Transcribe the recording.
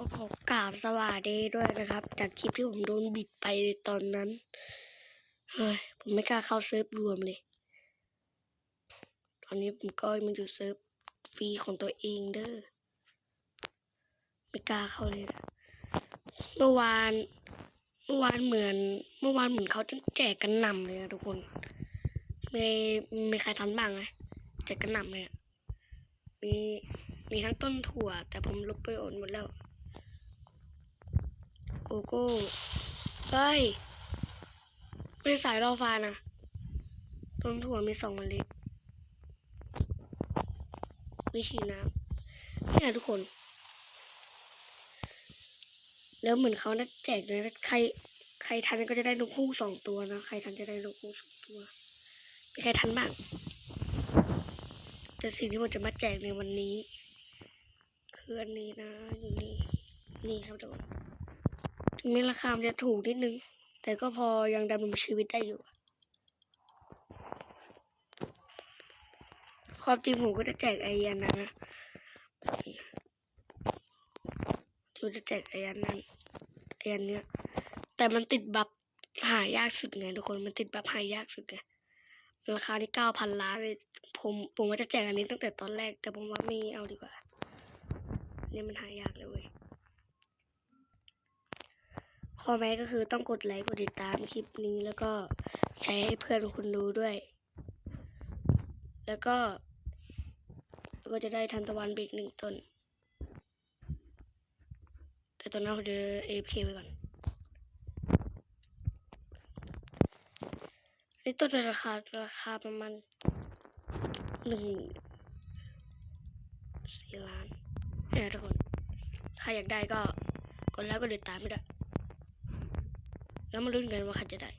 อขอกราบสวัสดีด้วยนะครับ จากคลิปที่ผมโดนบิดไปตอนนั้น เฮ้ย ผมไม่กล้าเข้าเซิร์ฟรวมเลย ตอนนี้ผมก็มันอยู่เซิร์ฟฟรีของตัวเองเด้อ ไม่กล้าเข้าเลยนะเมื่อวาน เมื่อวานเหมือน เมื่อวานเหมือนเขาจะแจกกันหนำเลยนะทุกคนมีมีใครทันบ้างไหมแจกกันหนำเลยอะมีมีทั้งต้นถั่ว แต่ผมลบไปโอนหมดแล้ว โกโก้เฮ้ยไม่ได้สายรอฟ้านะต้นถั่วมีสองเมล็ดวิชีน้ำเนี่ยทุกคน แล้วเหมือนเขาน่าแจกเลยนะใคร ใครทันก็จะได้นกคู่สองตัวนะ ใครทันจะได้นกคู่สองตัวมีใครทันบ้างแต่สิ่งที่ผมจะมาแจกในวันนี้ คืออันนี้นะ อยู่นี่ นี่ครับทุกคน ถึงแม้ราคาจะถูกนิดนึง แต่ก็พอยังดำรงชีวิตได้อยู่ ความจริงผมก็จะแจกไอยันนะนะที่ผมจะแจกไอยันนั้นไอยันเนี้ย แต่มันติดบัฟหายากสุดไงทุกคน มันติดบัฟหายากสุดไงราคาที่เก้าพันล้านเลยผมผมว่าจะแจกอันนี้ตั้งแต่ตอนแรก แต่ผมว่าไม่เอาดีกว่านี่มันหายากเลยเว้ย ข้อแม้ก็คือต้องกดไลค์กดติดตามคลิปนี้แล้วก็แชร์ให้เพื่อนคุณดูด้วย แล้วก็ก็จะได้ทันตะวันเบรกหนึ่งต้น แต่ตอนนั้นผมจะเอฟเคไปก่อนนี่ต้นราคาราคาประมาณหนึ่งสี่ล้านเนี่ยทุกคน ใครอยากได้ก็กดไลค์กดติดตามไม่ได้ แล้วมาลุ้นกันว่าใครจะได้